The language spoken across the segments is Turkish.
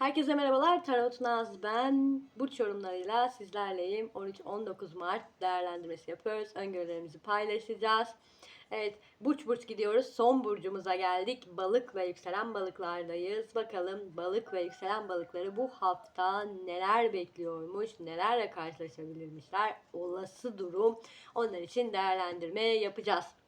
Herkese merhabalar. Tarot Naz ben. Burç yorumlarıyla sizlerleyim. 13-19 Mart değerlendirmesi yapıyoruz. Öngörülerimizi paylaşacağız. Evet, burç burç gidiyoruz. Son burcumuza geldik. Balık ve yükselen balıklardayız. Bakalım balık ve yükselen balıkları bu hafta neler bekliyormuş, nelerle karşılaşabilirmişler. Olası durum. Onlar için değerlendirme yapacağız.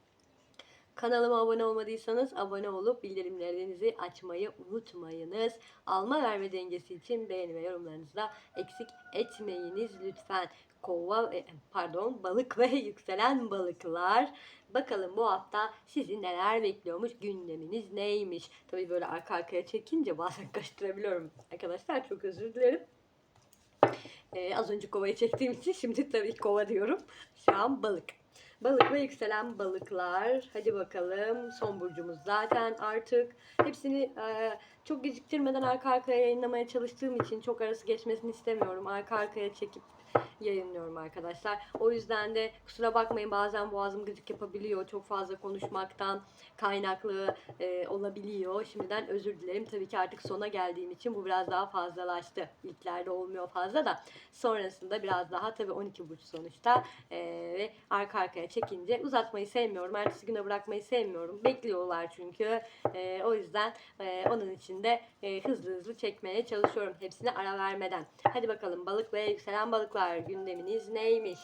Kanalıma abone olmadıysanız abone olup bildirimlerinizi açmayı unutmayınız. Alma verme dengesi için beğeni ve yorumlarınızı da eksik etmeyiniz lütfen. Kova pardon balık ve yükselen balıklar. Bakalım bu hafta sizi neler bekliyormuş, gündeminiz neymiş? Tabii böyle arka arkaya çekince bazen karıştırabiliyorum. Arkadaşlar çok özür dilerim. Ee, az önce kovayı çektiğim için şimdi tabii kova diyorum. Şu an balık. Balık ve yükselen balıklar. Hadi bakalım. Son burcumuz zaten artık. Hepsini e, çok geciktirmeden arka arkaya yayınlamaya çalıştığım için çok arası geçmesini istemiyorum. Arka arkaya çekip yayınlıyorum arkadaşlar. O yüzden de kusura bakmayın bazen boğazım gıcık yapabiliyor. Çok fazla konuşmaktan kaynaklı e, olabiliyor. Şimdiden özür dilerim. Tabii ki artık sona geldiğim için bu biraz daha fazlalaştı. İlklerde olmuyor fazla da. Sonrasında biraz daha tabii 12 burç sonuçta e, ve arka arkaya çekince uzatmayı sevmiyorum. Ertesi güne bırakmayı sevmiyorum. Bekliyorlar çünkü. E, o yüzden e, onun için de e, hızlı hızlı çekmeye çalışıyorum. Hepsine ara vermeden. Hadi bakalım balık ve yükselen balıklar gündeminiz neymiş?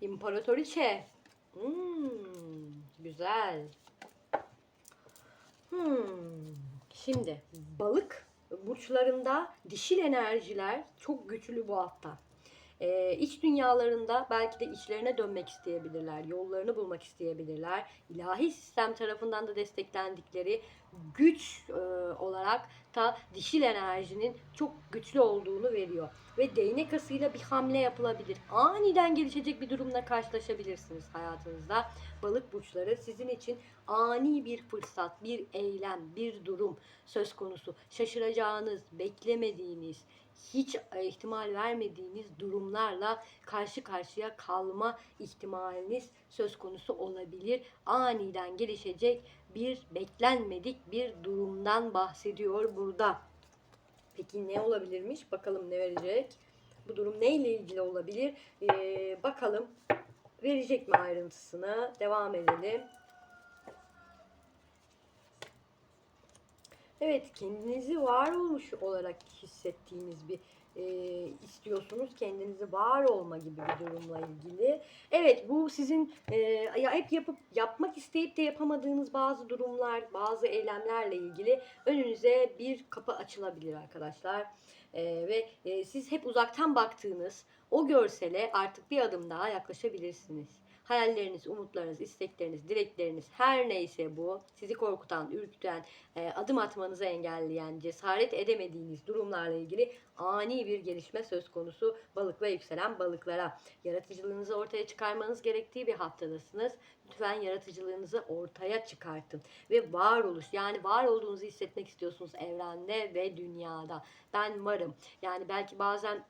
İmparatoriçe. Hmm, güzel. Hmm. Şimdi balık burçlarında dişil enerjiler çok güçlü bu hafta. Ee, iç dünyalarında belki de içlerine dönmek isteyebilirler, yollarını bulmak isteyebilirler. İlahi sistem tarafından da desteklendikleri güç e, olarak da dişil enerjinin çok güçlü olduğunu veriyor. Ve değnek asıyla bir hamle yapılabilir. Aniden gelişecek bir durumla karşılaşabilirsiniz hayatınızda. Balık burçları sizin için ani bir fırsat, bir eylem, bir durum söz konusu. Şaşıracağınız, beklemediğiniz, hiç e, ihtimal vermediğiniz durumlarla karşı karşıya kalma ihtimaliniz söz konusu olabilir. Aniden gelişecek bir beklenmedik bir durumdan bahsediyor burada. Peki ne olabilirmiş? Bakalım ne verecek? Bu durum neyle ilgili olabilir? Ee, bakalım verecek mi ayrıntısını? Devam edelim. Evet, kendinizi var olmuş olarak hissettiğiniz bir e, istiyorsunuz. Kendinizi var olma gibi bir durumla ilgili. Evet, bu sizin e, ya hep yapıp yapmak isteyip de yapamadığınız bazı durumlar, bazı eylemlerle ilgili önünüze bir kapı açılabilir arkadaşlar. E, ve e, siz hep uzaktan baktığınız o görsele artık bir adım daha yaklaşabilirsiniz hayalleriniz, umutlarınız, istekleriniz, dilekleriniz her neyse bu sizi korkutan, ürküten, e, adım atmanızı engelleyen, cesaret edemediğiniz durumlarla ilgili ani bir gelişme söz konusu balık ve yükselen balıklara. Yaratıcılığınızı ortaya çıkarmanız gerektiği bir haftadasınız. Lütfen yaratıcılığınızı ortaya çıkartın ve varoluş yani var olduğunuzu hissetmek istiyorsunuz evrende ve dünyada. Ben varım. Yani belki bazen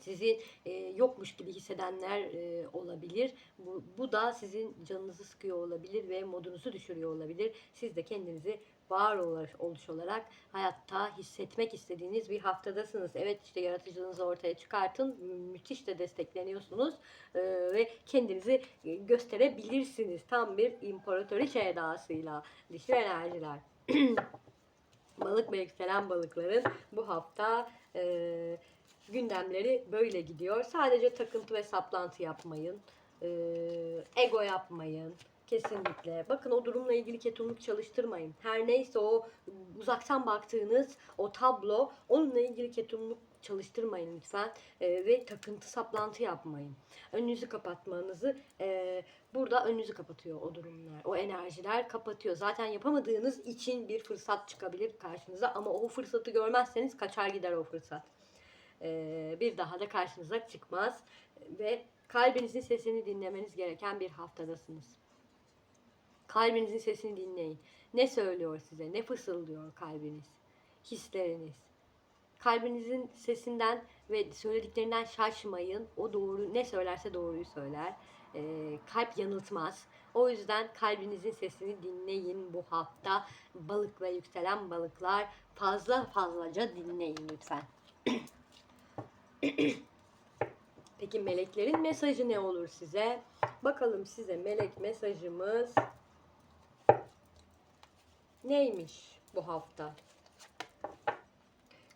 sizi e, yokmuş gibi hissedenler e, olabilir. Bu, bu da sizin canınızı sıkıyor olabilir ve modunuzu düşürüyor olabilir. Siz de kendinizi var oluş olarak hayatta hissetmek istediğiniz bir haftadasınız. Evet işte yaratıcılığınızı ortaya çıkartın. Müthiş de destekleniyorsunuz e, ve kendinizi gösterebilirsiniz. Tam bir imparatoriçe edasıyla. Dişli enerjiler. Balık ve yükselen balıkların bu hafta e, gündemleri böyle gidiyor. Sadece takıntı ve saplantı yapmayın. Ee, ego yapmayın. Kesinlikle. Bakın o durumla ilgili ketumluk çalıştırmayın. Her neyse o uzaktan baktığınız o tablo onunla ilgili ketumluk çalıştırmayın lütfen ee, ve takıntı saplantı yapmayın. Önünüzü kapatmanızı e, burada önünüzü kapatıyor o durumlar. O enerjiler kapatıyor. Zaten yapamadığınız için bir fırsat çıkabilir karşınıza ama o fırsatı görmezseniz kaçar gider o fırsat bir daha da karşınıza çıkmaz ve kalbinizin sesini dinlemeniz gereken bir haftadasınız. Kalbinizin sesini dinleyin. Ne söylüyor size? Ne fısıldıyor kalbiniz? Hisleriniz. Kalbinizin sesinden ve söylediklerinden şaşmayın. O doğru ne söylerse doğruyu söyler. Ee, kalp yanıltmaz. O yüzden kalbinizin sesini dinleyin bu hafta. Balık ve yükselen balıklar fazla fazlaca dinleyin lütfen. Peki meleklerin mesajı ne olur size? Bakalım size melek mesajımız neymiş bu hafta?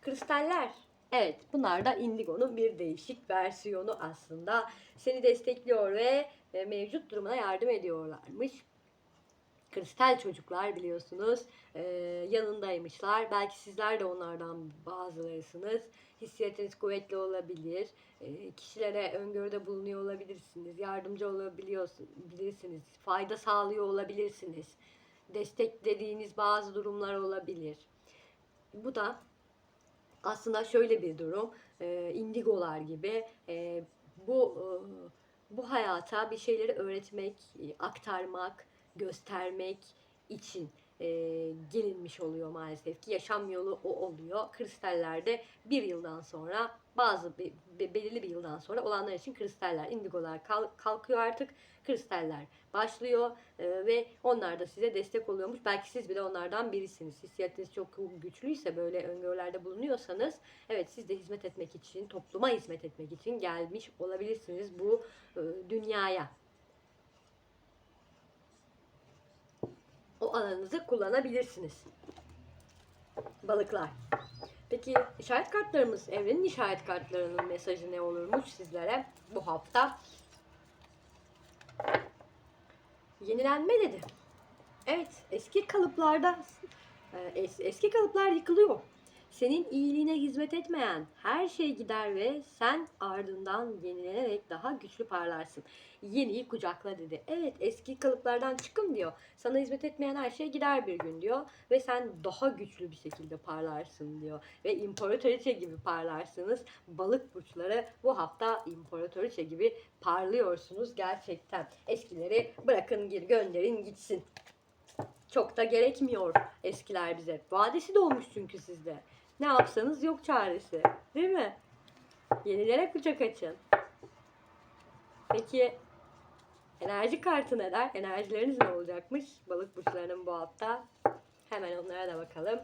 Kristaller. Evet, bunlar da Indigo'nun bir değişik versiyonu aslında. Seni destekliyor ve e, mevcut durumuna yardım ediyorlarmış. Kristal çocuklar biliyorsunuz e, yanındaymışlar. Belki sizler de onlardan bazılarısınız. Hissiyatınız kuvvetli olabilir. E, kişilere öngörüde bulunuyor olabilirsiniz. Yardımcı olabiliyorsunuz. Fayda sağlıyor olabilirsiniz. Desteklediğiniz bazı durumlar olabilir. Bu da aslında şöyle bir durum. E, indigolar gibi e, bu e, bu hayata bir şeyleri öğretmek, aktarmak, göstermek için e, gelinmiş oluyor maalesef ki. Yaşam yolu o oluyor. Kristallerde bir yıldan sonra bazı be- be- belirli bir yıldan sonra olanlar için kristaller, indigolar kal- kalkıyor artık. Kristaller başlıyor e, ve onlar da size destek oluyormuş. Belki siz bile onlardan birisiniz. Hissiyatınız çok güçlüyse böyle öngörülerde bulunuyorsanız evet siz de hizmet etmek için, topluma hizmet etmek için gelmiş olabilirsiniz bu e, dünyaya. O alanınızı kullanabilirsiniz. Balıklar. Peki işaret kartlarımız, evrenin işaret kartlarının mesajı ne olurmuş sizlere bu hafta? Yenilenme dedi. Evet, eski kalıplarda e, es- eski kalıplar yıkılıyor. Senin iyiliğine hizmet etmeyen her şey gider ve sen ardından yenilenerek daha güçlü parlarsın. Yeniyi kucakla dedi. Evet eski kalıplardan çıkın diyor. Sana hizmet etmeyen her şey gider bir gün diyor. Ve sen daha güçlü bir şekilde parlarsın diyor. Ve imparatoriçe gibi parlarsınız. Balık burçları bu hafta imparatoriçe gibi parlıyorsunuz gerçekten. Eskileri bırakın gir gönderin gitsin. Çok da gerekmiyor eskiler bize. Vadesi dolmuş çünkü sizde. Ne yapsanız yok çaresi. Değil mi? Yenilere kucak açın. Peki enerji kartı ne der? Enerjileriniz ne olacakmış? Balık burçlarının bu hafta. Hemen onlara da bakalım.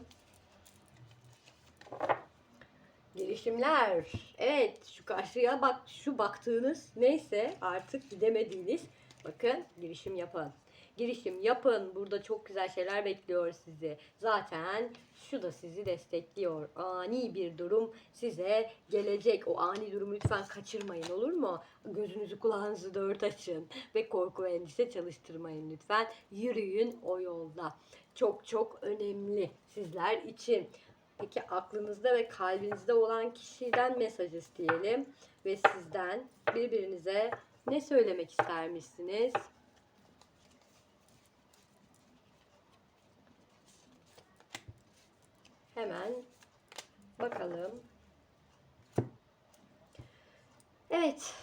Girişimler. Evet şu karşıya bak şu baktığınız neyse artık gidemediğiniz bakın girişim yapın. Girişim yapın. Burada çok güzel şeyler bekliyor sizi. Zaten şu da sizi destekliyor. Ani bir durum size gelecek. O ani durumu lütfen kaçırmayın olur mu? Gözünüzü kulağınızı dört açın ve korku ve endişe çalıştırmayın lütfen. Yürüyün o yolda. Çok çok önemli sizler için. Peki aklınızda ve kalbinizde olan kişiden mesaj isteyelim ve sizden birbirinize ne söylemek istermişsiniz? Hemen bakalım. Evet.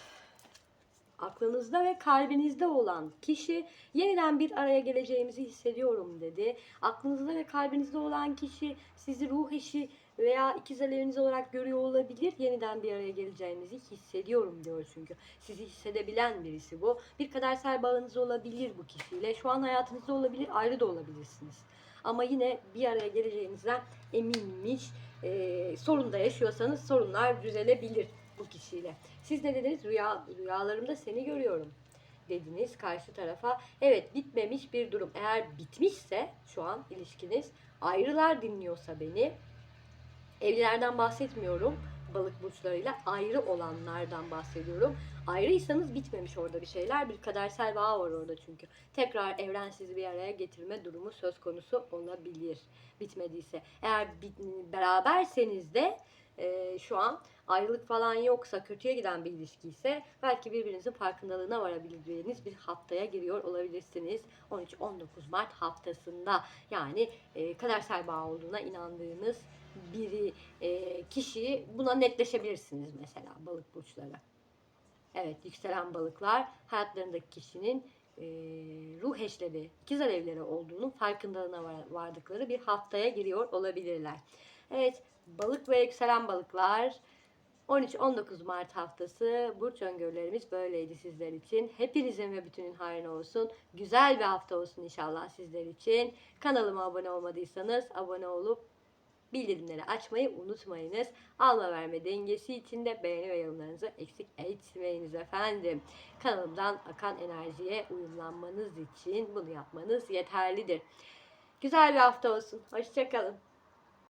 Aklınızda ve kalbinizde olan kişi yeniden bir araya geleceğimizi hissediyorum dedi. Aklınızda ve kalbinizde olan kişi sizi ruh eşi veya ikiz aleviniz olarak görüyor olabilir. Yeniden bir araya geleceğinizi hissediyorum diyor çünkü. Sizi hissedebilen birisi bu. Bir kadersel bağınız olabilir bu kişiyle. Şu an hayatınızda olabilir, ayrı da olabilirsiniz. Ama yine bir araya geleceğinizden eminmiş. Ee, sorun da yaşıyorsanız sorunlar düzelebilir bu kişiyle. Siz ne dediniz? Rüya, rüyalarımda seni görüyorum dediniz karşı tarafa. Evet bitmemiş bir durum. Eğer bitmişse şu an ilişkiniz ayrılar dinliyorsa beni evlilerden bahsetmiyorum balık burçlarıyla ayrı olanlardan bahsediyorum. Ayrıysanız bitmemiş orada bir şeyler. Bir kadersel bağ var orada çünkü. Tekrar evren sizi bir araya getirme durumu söz konusu olabilir. Bitmediyse. Eğer bit, beraberseniz de e, şu an ayrılık falan yoksa kötüye giden bir ilişki ise belki birbirinizin farkındalığına varabileceğiniz bir haftaya giriyor olabilirsiniz. 13-19 Mart haftasında yani e, kadersel bağ olduğuna inandığınız biri e, kişiyi buna netleşebilirsiniz mesela balık burçları. Evet yükselen balıklar hayatlarındaki kişinin e, ruh eşleri, ikiz alevleri olduğunun farkındalığına var- vardıkları bir haftaya giriyor olabilirler. Evet balık ve yükselen balıklar 13-19 Mart haftası burç öngörülerimiz böyleydi sizler için. Hepinizin ve bütünün hayrına olsun. Güzel bir hafta olsun inşallah sizler için. Kanalıma abone olmadıysanız abone olup bildirimleri açmayı unutmayınız. Alma verme dengesi için de beğeni ve yorumlarınızı eksik etmeyiniz efendim. Kanalımdan akan enerjiye uyumlanmanız için bunu yapmanız yeterlidir. Güzel bir hafta olsun. Hoşçakalın.